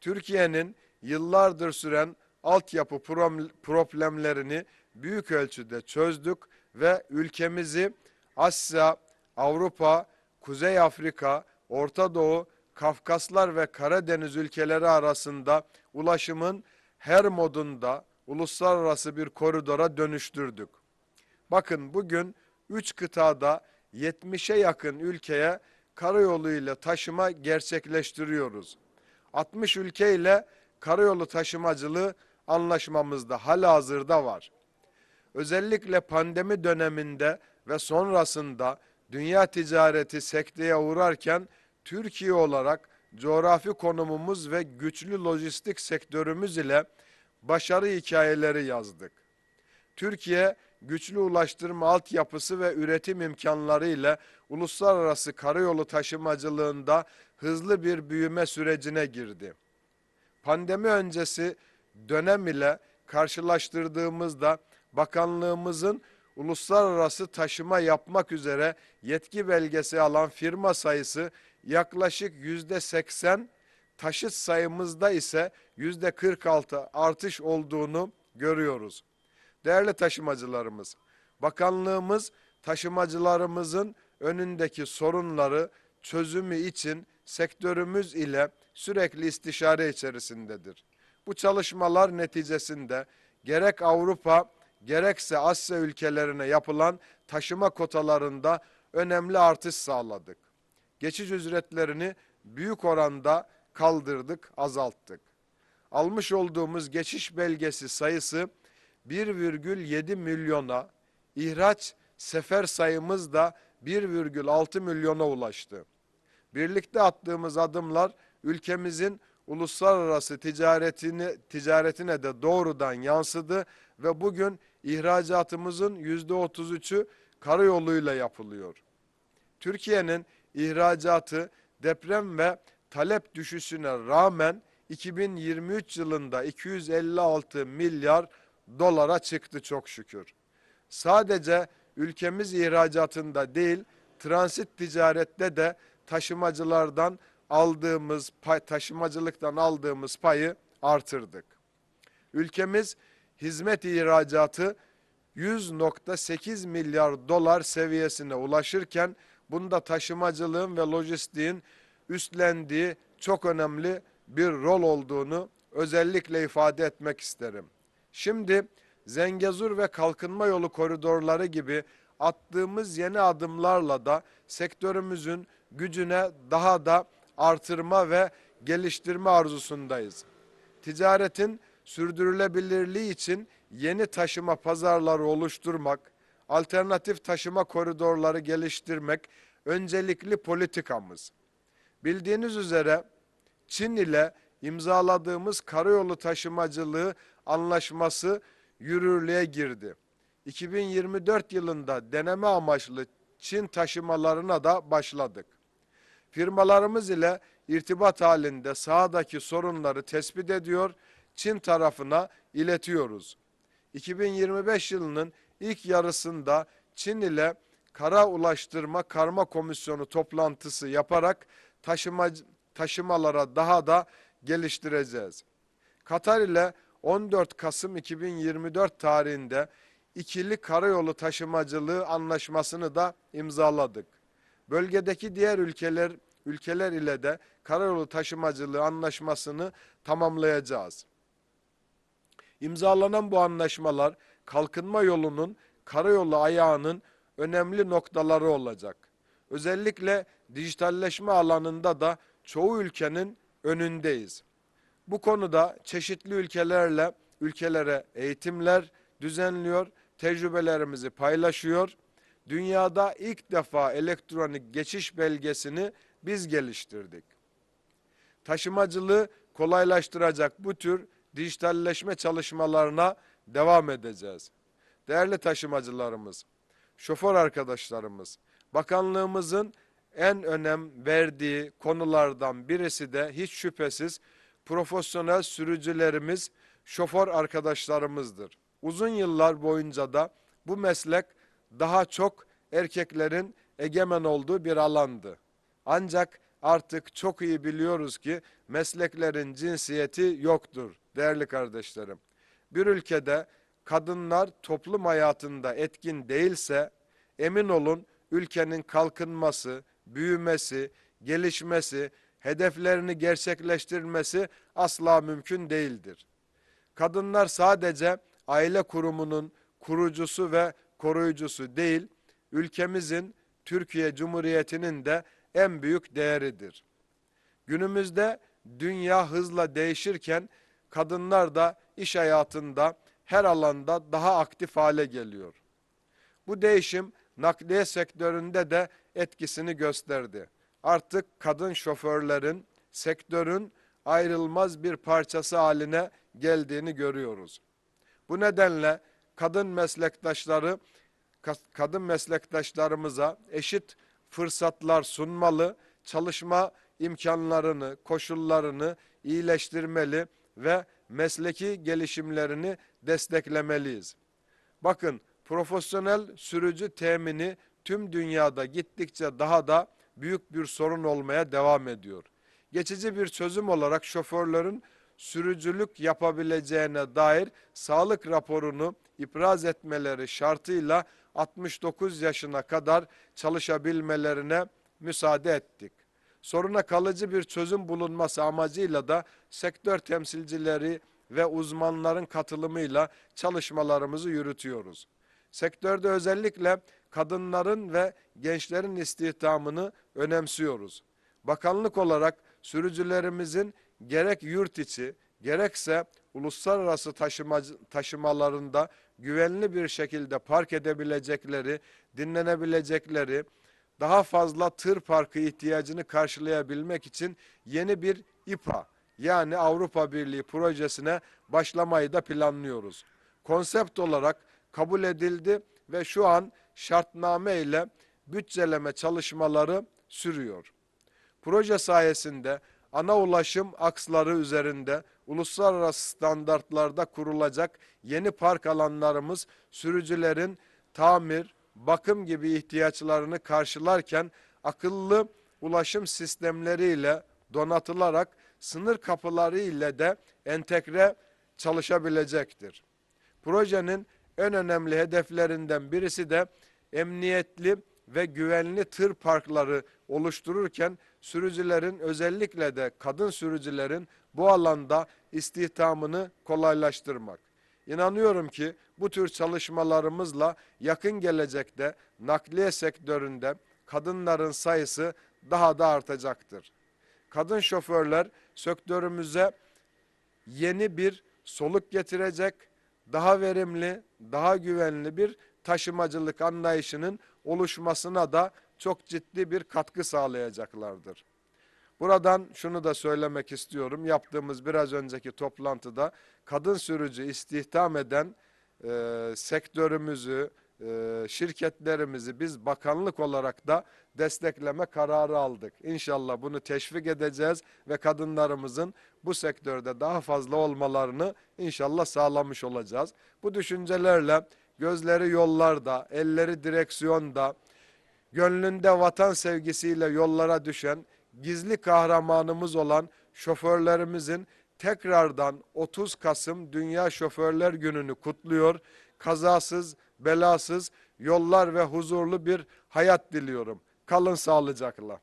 Türkiye'nin yıllardır süren altyapı problemlerini büyük ölçüde çözdük ve ülkemizi Asya, Avrupa, Kuzey Afrika, Orta Doğu, Kafkaslar ve Karadeniz ülkeleri arasında ulaşımın her modunda uluslararası bir koridora dönüştürdük. Bakın bugün 3 kıtada 70'e yakın ülkeye karayolu ile taşıma gerçekleştiriyoruz. 60 ülke ile karayolu taşımacılığı anlaşmamızda hala hazırda var. Özellikle pandemi döneminde ve sonrasında dünya ticareti sekteye uğrarken Türkiye olarak coğrafi konumumuz ve güçlü lojistik sektörümüz ile başarı hikayeleri yazdık. Türkiye güçlü ulaştırma altyapısı ve üretim imkanları ile uluslararası karayolu taşımacılığında hızlı bir büyüme sürecine girdi. Pandemi öncesi dönem ile karşılaştırdığımızda bakanlığımızın uluslararası taşıma yapmak üzere yetki belgesi alan firma sayısı yaklaşık yüzde 80, taşıt sayımızda ise yüzde 46 artış olduğunu görüyoruz. Değerli taşımacılarımız, bakanlığımız taşımacılarımızın önündeki sorunları çözümü için sektörümüz ile sürekli istişare içerisindedir. Bu çalışmalar neticesinde gerek Avrupa gerekse Asya ülkelerine yapılan taşıma kotalarında önemli artış sağladık. Geçiş ücretlerini büyük oranda kaldırdık, azalttık. Almış olduğumuz geçiş belgesi sayısı 1,7 milyona, ihraç sefer sayımız da 1,6 milyona ulaştı. Birlikte attığımız adımlar ülkemizin uluslararası ticaretini ticaretine de doğrudan yansıdı ve bugün ihracatımızın yüzde 33'ü karayoluyla yapılıyor. Türkiye'nin ihracatı deprem ve talep düşüşüne rağmen 2023 yılında 256 milyar dolara çıktı çok şükür. Sadece ülkemiz ihracatında değil, transit ticarette de taşımacılardan aldığımız pay, taşımacılıktan aldığımız payı artırdık. Ülkemiz hizmet ihracatı 100.8 milyar dolar seviyesine ulaşırken bunda taşımacılığın ve lojistiğin üstlendiği çok önemli bir rol olduğunu özellikle ifade etmek isterim. Şimdi Zengezur ve Kalkınma Yolu koridorları gibi attığımız yeni adımlarla da sektörümüzün gücüne daha da artırma ve geliştirme arzusundayız. Ticaretin sürdürülebilirliği için yeni taşıma pazarları oluşturmak, alternatif taşıma koridorları geliştirmek öncelikli politikamız. Bildiğiniz üzere Çin ile imzaladığımız karayolu taşımacılığı anlaşması yürürlüğe girdi. 2024 yılında deneme amaçlı Çin taşımalarına da başladık. Firmalarımız ile irtibat halinde sahadaki sorunları tespit ediyor, Çin tarafına iletiyoruz. 2025 yılının ilk yarısında Çin ile Kara Ulaştırma Karma Komisyonu toplantısı yaparak taşıma, taşımalara daha da geliştireceğiz. Katar ile 14 Kasım 2024 tarihinde ikili karayolu taşımacılığı anlaşmasını da imzaladık. Bölgedeki diğer ülkeler ülkeler ile de karayolu taşımacılığı anlaşmasını tamamlayacağız. İmzalanan bu anlaşmalar kalkınma yolunun karayolu ayağının önemli noktaları olacak. Özellikle dijitalleşme alanında da çoğu ülkenin önündeyiz. Bu konuda çeşitli ülkelerle ülkelere eğitimler düzenliyor, tecrübelerimizi paylaşıyor. Dünyada ilk defa elektronik geçiş belgesini biz geliştirdik. Taşımacılığı kolaylaştıracak bu tür dijitalleşme çalışmalarına devam edeceğiz. Değerli taşımacılarımız, şoför arkadaşlarımız, bakanlığımızın en önem verdiği konulardan birisi de hiç şüphesiz profesyonel sürücülerimiz, şoför arkadaşlarımızdır. Uzun yıllar boyunca da bu meslek daha çok erkeklerin egemen olduğu bir alandı. Ancak artık çok iyi biliyoruz ki mesleklerin cinsiyeti yoktur değerli kardeşlerim. Bir ülkede kadınlar toplum hayatında etkin değilse emin olun ülkenin kalkınması, büyümesi, gelişmesi, hedeflerini gerçekleştirmesi asla mümkün değildir. Kadınlar sadece aile kurumunun kurucusu ve koruyucusu değil, ülkemizin Türkiye Cumhuriyeti'nin de en büyük değeridir. Günümüzde dünya hızla değişirken kadınlar da iş hayatında her alanda daha aktif hale geliyor. Bu değişim nakliye sektöründe de etkisini gösterdi. Artık kadın şoförlerin sektörün ayrılmaz bir parçası haline geldiğini görüyoruz. Bu nedenle kadın meslektaşları kadın meslektaşlarımıza eşit fırsatlar sunmalı, çalışma imkanlarını, koşullarını iyileştirmeli ve mesleki gelişimlerini desteklemeliyiz. Bakın profesyonel sürücü temini tüm dünyada gittikçe daha da büyük bir sorun olmaya devam ediyor. Geçici bir çözüm olarak şoförlerin sürücülük yapabileceğine dair sağlık raporunu ipraz etmeleri şartıyla 69 yaşına kadar çalışabilmelerine müsaade ettik. Soruna kalıcı bir çözüm bulunması amacıyla da sektör temsilcileri ve uzmanların katılımıyla çalışmalarımızı yürütüyoruz. Sektörde özellikle kadınların ve gençlerin istihdamını önemsiyoruz. Bakanlık olarak sürücülerimizin gerek yurt içi gerekse uluslararası taşımacı, taşımalarında güvenli bir şekilde park edebilecekleri, dinlenebilecekleri, daha fazla tır parkı ihtiyacını karşılayabilmek için yeni bir İPA yani Avrupa Birliği projesine başlamayı da planlıyoruz. Konsept olarak kabul edildi ve şu an şartname ile bütçeleme çalışmaları sürüyor. Proje sayesinde ana ulaşım aksları üzerinde uluslararası standartlarda kurulacak yeni park alanlarımız sürücülerin tamir, bakım gibi ihtiyaçlarını karşılarken akıllı ulaşım sistemleriyle donatılarak sınır kapıları ile de entegre çalışabilecektir. Projenin en önemli hedeflerinden birisi de emniyetli ve güvenli tır parkları oluştururken sürücülerin özellikle de kadın sürücülerin bu alanda istihdamını kolaylaştırmak. İnanıyorum ki bu tür çalışmalarımızla yakın gelecekte nakliye sektöründe kadınların sayısı daha da artacaktır. Kadın şoförler sektörümüze yeni bir soluk getirecek, daha verimli, daha güvenli bir taşımacılık anlayışının oluşmasına da çok ciddi bir katkı sağlayacaklardır. Buradan şunu da söylemek istiyorum. Yaptığımız biraz önceki toplantıda kadın sürücü istihdam eden e, sektörümüzü, e, şirketlerimizi biz bakanlık olarak da destekleme kararı aldık. İnşallah bunu teşvik edeceğiz ve kadınlarımızın bu sektörde daha fazla olmalarını inşallah sağlamış olacağız. Bu düşüncelerle gözleri yollarda, elleri direksiyonda, gönlünde vatan sevgisiyle yollara düşen gizli kahramanımız olan şoförlerimizin tekrardan 30 Kasım Dünya Şoförler Günü'nü kutluyor. Kazasız, belasız, yollar ve huzurlu bir hayat diliyorum. Kalın sağlıcakla.